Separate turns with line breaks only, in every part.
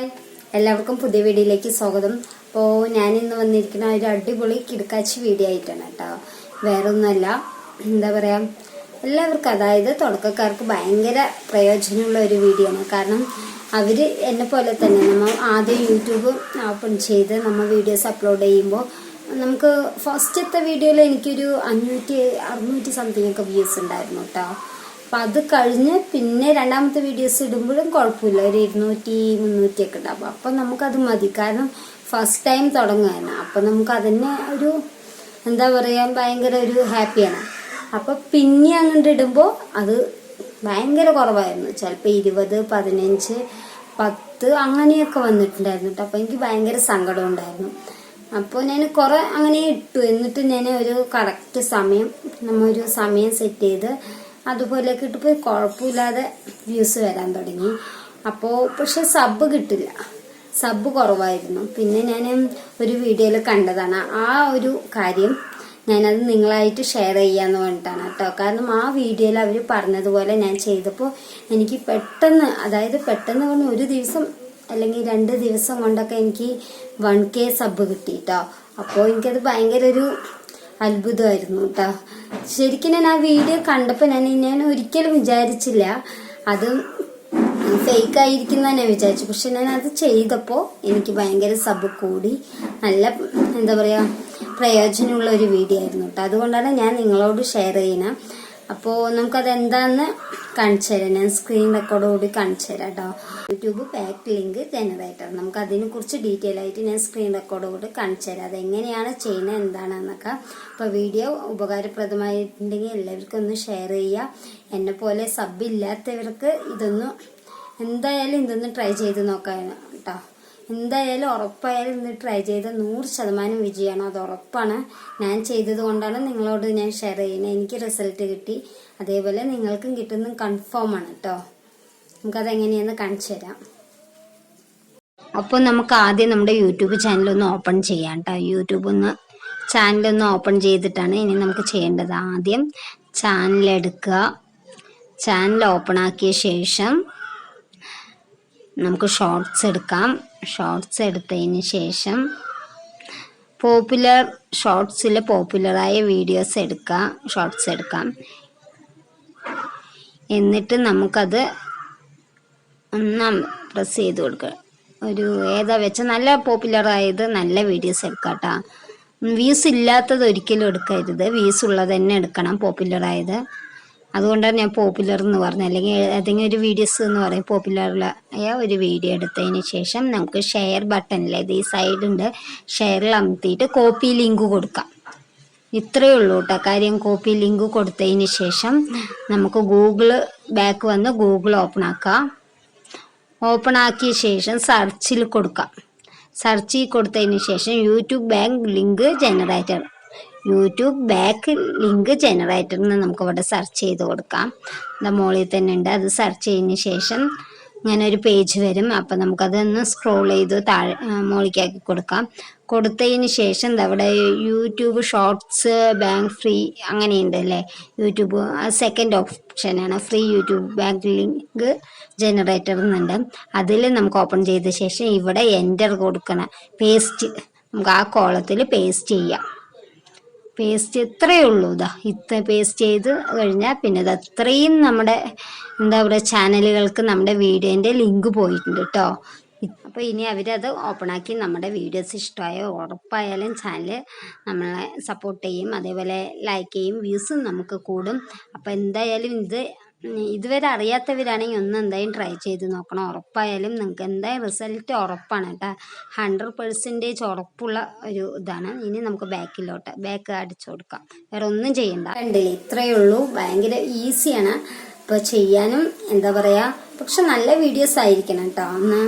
Hi എല്ലാവർക്കും പുതിയ വീഡിയോയിലേക്ക് സ്വാഗതം. അപ്പോൾ ഞാൻ ഇന്ന് വന്നിരിക്കുന്ന ഒരു അടിപൊളി കിടക്കാച്ചി വീഡിയോ ആയിട്ടാണ് കേട്ടോ. വേറെ ഒന്നുമല്ല എന്താ പറയുക എല്ലാവർക്കും അതായത് തുടക്കക്കാർക്ക് ഭയങ്കര പ്രയോജനമുള്ള ഒരു വീഡിയോ ആണ്. കാരണം അവർ എന്നെ പോലെ തന്നെ നമ്മൾ ആദ്യം യൂട്യൂബ് ഓപ്പൺ ചെയ്ത് നമ്മൾ വീഡിയോസ് അപ്ലോഡ് ചെയ്യുമ്പോൾ നമുക്ക് ഫസ്റ്റത്തെ വീഡിയോയിൽ എനിക്കൊരു അഞ്ഞൂറ്റി അറുന്നൂറ്റി സംതിങ് ഒക്കെ വ്യൂസ് ഉണ്ടായിരുന്നു കേട്ടോ. അപ്പം അത് കഴിഞ്ഞ് പിന്നെ രണ്ടാമത്തെ വീഡിയോസ് ഇടുമ്പോഴും കുഴപ്പമില്ല. ഒരു ഇരുന്നൂറ്റി മുന്നൂറ്റി ഒക്കെ ഉണ്ടാവും അപ്പം നമുക്കത് മതി. കാരണം ഫസ്റ്റ് ടൈം തുടങ്ങുകയാണ്. അപ്പം നമുക്ക് അതിനെ ഒരു എന്താ പറയുക ഭയങ്കര ഒരു ഹാപ്പിയാണ് അപ്പം പിന്നെ അങ്ങോട്ട് ഇടുമ്പോൾ അത് ഭയങ്കര കുറവായിരുന്നു. ചിലപ്പോൾ ഇരുപത് പതിനഞ്ച് പത്ത് അങ്ങനെയൊക്കെ വന്നിട്ടുണ്ടായിരുന്നു കേട്ടോ. അപ്പോൾ എനിക്ക് ഭയങ്കര സങ്കടം ഉണ്ടായിരുന്നു. അപ്പോൾ ഞാൻ കുറെ അങ്ങനെ ഇട്ടു. എന്നിട്ട് ഞാൻ ഒരു കറക്റ്റ് സമയം നമ്മൊരു സമയം സെറ്റ് ചെയ്ത് അതുപോലെയൊക്കെ ഇട്ടിപ്പോൾ കുഴപ്പമില്ലാതെ വ്യൂസ് വരാൻ തുടങ്ങി. അപ്പോൾ പക്ഷെ സബ് കിട്ടില്ല. സബ് കുറവായിരുന്നു. പിന്നെ ഞാൻ ഒരു വീഡിയോയിൽ കണ്ടതാണ്. ആ ഒരു കാര്യം ഞാനത് നിങ്ങളായിട്ട് ഷെയർ ചെയ്യാന്ന് പറഞ്ഞിട്ടാണ് കേട്ടോ. കാരണം ആ വീഡിയോയിൽ അവർ പറഞ്ഞതുപോലെ ഞാൻ ചെയ്തപ്പോൾ എനിക്ക് പെട്ടെന്ന് അതായത് പെട്ടെന്ന് പറഞ്ഞ ഒരു ദിവസം അല്ലെങ്കിൽ രണ്ട് ദിവസം കൊണ്ടൊക്കെ എനിക്ക് വൺ കെ സബ് കിട്ടി കേട്ടോ. അപ്പോൾ എനിക്കത് ഭയങ്കര ഒരു അത്ഭുതമായിരുന്നു കേട്ടോ ശരിക്കും ഞാൻ ആ വീഡിയോ കണ്ടപ്പോൾ ഞാൻ ഞാൻ ഒരിക്കലും വിചാരിച്ചില്ല. അത് ഫേക്ക് ആയിരിക്കും തന്നെ വിചാരിച്ചു. പക്ഷെ ഞാൻ അത് ചെയ്തപ്പോൾ എനിക്ക് ഭയങ്കര സബ് കൂടി. നല്ല എന്താ പറയുക പ്രയോജനമുള്ള ഒരു വീഡിയോ ആയിരുന്നു കേട്ടോ അതുകൊണ്ടാണ് ഞാൻ നിങ്ങളോട് ഷെയർ ചെയ്യുന്നത് അപ്പോൾ നമുക്കത് എന്താന്ന് കാണിച്ചു തരാം ഞാൻ സ്ക്രീൻ റെക്കോർഡോട് കാണിച്ചു തരാം കേട്ടോ യൂട്യൂബ് പാക്ക് ലിങ്ക് ജനറേറ്റർ നമുക്ക് അതിനെ കുറിച്ച് ഡീറ്റെയിൽ ആയിട്ട് ഞാൻ സ്ക്രീൻ റെക്കോർഡോട് കാണിച്ചു തരാം അതെങ്ങനെയാണ് ചെയ്യുന്നത് എന്താണെന്നൊക്കെ. അപ്പോൾ വീഡിയോ ഉപകാരപ്രദമായിട്ടുണ്ടെങ്കിൽ എല്ലാവർക്കും ഒന്ന് ഷെയർ ചെയ്യുക. എന്നെ പോലെ സബ് ഇല്ലാത്തവർക്ക് ഇതൊന്നും എന്തായാലും ഇതൊന്ന് ട്രൈ ചെയ്ത് നോക്കാൻ കേട്ടോ. എന്തായാലും ഉറപ്പായാലും ഇന്ന് ട്രൈ ചെയ്ത് നൂറ് ശതമാനം വിജയമാണ്. അത് ഉറപ്പാണ്. ഞാൻ ചെയ്തത് കൊണ്ടാണ് നിങ്ങളോട് ഞാൻ ഷെയർ ചെയ്യുന്നത്. എനിക്ക് റിസൾട്ട് കിട്ടി. അതേപോലെ നിങ്ങൾക്കും കിട്ടുന്ന കൺഫേം ആണ് കേട്ടോ നമുക്കത് എങ്ങനെയാന്ന് കാണിച്ചു തരാം. അപ്പോൾ നമുക്ക് ആദ്യം നമ്മുടെ യൂട്യൂബ് ചാനൽ ഒന്ന് ഓപ്പൺ ചെയ്യാം കേട്ടോ യൂട്യൂബ് ഒന്ന് ചാനൽ ഒന്ന് ഓപ്പൺ ചെയ്തിട്ടാണ് ഇനി നമുക്ക് ചെയ്യേണ്ടത്. ആദ്യം ചാനൽ എടുക്കുക. ചാനൽ ഓപ്പൺ ആക്കിയ ശേഷം നമുക്ക് ഷോർട്സ് എടുക്കാം. ഷോർട്സ് എടുത്തതിന് ശേഷം പോപ്പുലർ ഷോർട്സിൽ പോപ്പുലറായ വീഡിയോസ് എടുക്കാം. ഷോർട്സ് എടുക്കാം. എന്നിട്ട് നമുക്കത് ഒന്നാം പ്രസ് ചെയ്ത് കൊടുക്കുക ഒരു ഏതാ വെച്ച നല്ല പോപ്പുലറായത് നല്ല വീഡിയോസ് എടുക്കാം കേട്ടോ വ്യൂസ് ഇല്ലാത്തത് ഒരിക്കലും എടുക്കരുത്. വ്യൂസ് ഉള്ളത് തന്നെ എടുക്കണം. പോപ്പുലർ ആയത്. അതുകൊണ്ടാണ് ഞാൻ പോപ്പുലർ എന്ന് പറഞ്ഞത്. അല്ലെങ്കിൽ ഏതെങ്കിലും ഒരു വീഡിയോസ് എന്ന് പറയും പോപ്പുലറായ ഒരു വീഡിയോ എടുത്തതിന് ശേഷം നമുക്ക് ഷെയർ ബട്ടണിലെ ഇത് ഈ സൈഡുണ്ട് ഷെയറിൽ അമർത്തിയിട്ട് കോപ്പി ലിങ്ക് കൊടുക്കാം. ഇത്രയേ ഉള്ളൂ കേട്ടോ കാര്യം കോപ്പി ലിങ്ക് കൊടുത്തതിന് ശേഷം നമുക്ക് ഗൂഗിൾ ബാക്ക് വന്ന് ഗൂഗിൾ ഓപ്പൺ ആക്കാം. ഓപ്പൺ ആക്കിയ ശേഷം സെർച്ചിൽ കൊടുക്കാം. സെർച്ചിൽ കൊടുത്തതിന് ശേഷം YouTube bank link generator YouTube back link generator എന്ന് നമുക്ക് ഇവിടെ സെർച്ച് ചെയ്ത് കൊടുക്കാം. നമ്മുടെ മുകളിൽ തന്നെ ഉണ്ട്. അത് സെർച്ച് ചെയ്തതിന് ശേഷം ഇങ്ങനെ ഒരു പേജ് വരും. അപ്പം നമുക്കതൊന്ന് സ്ക്രോൾ ചെയ്ത് താഴെ മോളിക്കാക്കി കൊടുക്കാം. കൊടുത്തതിന് ശേഷം അവിടെ യൂട്യൂബ് ഷോർട്സ് ബാങ്ക് ഫ്രീ അങ്ങനെയുണ്ട് അല്ലേ? യൂട്യൂബ് സെക്കൻഡ് ഓപ്ഷനാണ് free YouTube bank link generator എന്നുണ്ട് അതിൽ നമുക്ക് ഓപ്പൺ ചെയ്ത ശേഷം ഇവിടെ എന്റർ കൊടുക്കണം. പേസ്റ്റ് നമുക്ക് ആ കോളത്തിൽ പേസ്റ്റ് ചെയ്യാം. പേസ്റ്റ് ഇത്രയേ ഉള്ളൂ. ഇതാ ഇത്ര പേസ്റ്റ് ചെയ്ത് കഴിഞ്ഞാൽ പിന്നെ ഇത് അത്രയും നമ്മുടെ എന്താ പറയുക ചാനലുകൾക്ക് നമ്മുടെ വീഡിയോന്റെ ലിങ്ക് പോയിട്ടുണ്ട് കേട്ടോ അപ്പോൾ ഇനി അവരത് ഓപ്പൺ ആക്കി നമ്മുടെ വീഡിയോസ് ഇഷ്ടമായോ ഉറപ്പായാലും ചാനൽ നമ്മളെ സപ്പോർട്ട് ചെയ്യും. അതേപോലെ ലൈക്ക് ചെയ്യും വ്യൂസും നമുക്ക് കൂടും. അപ്പോൾ എന്തായാലും ഇത് ഇതുവരെ അറിയാത്തവരാണെങ്കിൽ ഒന്ന് എന്തായാലും ട്രൈ ചെയ്ത് നോക്കണം. ഉറപ്പായാലും നിങ്ങൾക്ക് എന്തായാലും റിസൾട്ട് ഉറപ്പാണ് കേട്ടോ. ഹൺഡ്രഡ് പെർസെന്റേജ് ഉറപ്പുള്ള ഒരു ഇതാണ്. ഇനി നമുക്ക് ബാക്കിലോട്ട് ബാക്ക് അടിച്ചു കൊടുക്കാം. വേറെ ഒന്നും ചെയ്യണ്ട. കണ്ടില്ലേ ഇത്രയേ ഉള്ളൂ. ഭയങ്കര ഈസിയാണ് ഇപ്പോൾ ചെയ്യാനും എന്താ പറയുക പക്ഷെ നല്ല വീഡിയോസ് ആയിരിക്കണം കേട്ടോ. ഒന്ന്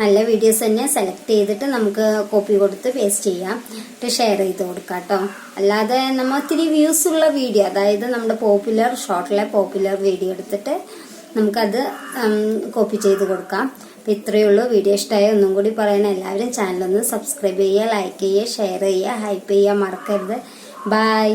നല്ല വീഡിയോസ് തന്നെ സെലക്ട് ചെയ്തിട്ട് നമുക്ക് കോപ്പി കൊടുത്ത് പേസ്റ്റ് ചെയ്യാം. എന്നിട്ട് ഷെയർ ചെയ്ത് കൊടുക്കാം കേട്ടോ അല്ലാതെ നമ്മൾ ഒത്തിരി വ്യൂസ് ഉള്ള വീഡിയോ അതായത് നമ്മുടെ പോപ്പുലർ ഷോർട്ടിലെ പോപ്പുലർ വീഡിയോ എടുത്തിട്ട് നമുക്കത് കോപ്പി ചെയ്ത് കൊടുക്കാം. അപ്പം ഇത്രയേ ഉള്ളൂ. വീഡിയോ ഇഷ്ടമായ ഒന്നും കൂടി പറയണം. എല്ലാവരും ചാനലൊന്ന് സബ്സ്ക്രൈബ് ചെയ്യുക ലൈക്ക് ചെയ്യുക ഷെയർ ചെയ്യുക ഹൈപ്പ് ചെയ്യുക മറക്കരുത്. ബായ്